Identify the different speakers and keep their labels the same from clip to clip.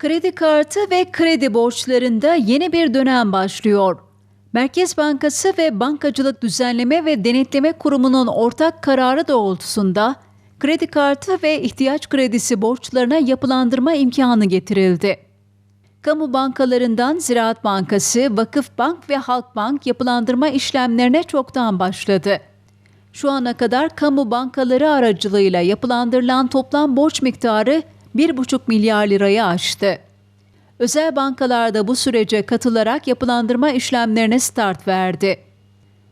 Speaker 1: Kredi kartı ve kredi borçlarında yeni bir dönem başlıyor. Merkez Bankası ve Bankacılık Düzenleme ve Denetleme Kurumu'nun ortak kararı doğrultusunda kredi kartı ve ihtiyaç kredisi borçlarına yapılandırma imkanı getirildi. Kamu bankalarından Ziraat Bankası, Vakıf Bank ve Halkbank yapılandırma işlemlerine çoktan başladı. Şu ana kadar kamu bankaları aracılığıyla yapılandırılan toplam borç miktarı 1,5 milyar lirayı aştı. Özel bankalar da bu sürece katılarak yapılandırma işlemlerine start verdi.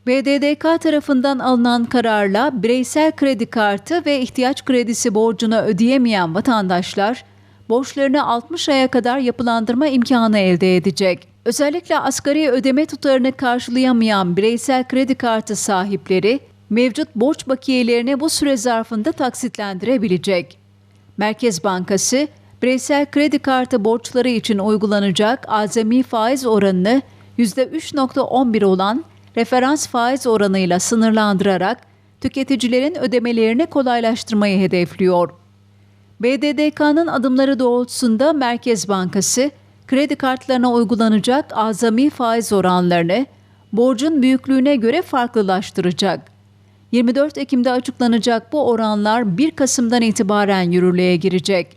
Speaker 1: BDDK tarafından alınan kararla bireysel kredi kartı ve ihtiyaç kredisi borcunu ödeyemeyen vatandaşlar borçlarını 60 aya kadar yapılandırma imkanı elde edecek. Özellikle asgari ödeme tutarını karşılayamayan bireysel kredi kartı sahipleri mevcut borç bakiyelerini bu süre zarfında taksitlendirebilecek. Merkez Bankası, bireysel kredi kartı borçları için uygulanacak azami faiz oranını %3.11 olan referans faiz oranıyla sınırlandırarak tüketicilerin ödemelerini kolaylaştırmayı hedefliyor. BDDK'nın adımları doğrultusunda Merkez Bankası, kredi kartlarına uygulanacak azami faiz oranlarını borcun büyüklüğüne göre farklılaştıracak. 24 Ekim'de açıklanacak bu oranlar 1 Kasım'dan itibaren yürürlüğe girecek.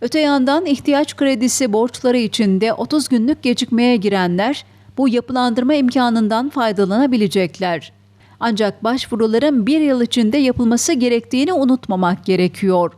Speaker 1: Öte yandan ihtiyaç kredisi borçları içinde 30 günlük gecikmeye girenler bu yapılandırma imkanından faydalanabilecekler. Ancak başvuruların bir yıl içinde yapılması gerektiğini unutmamak gerekiyor.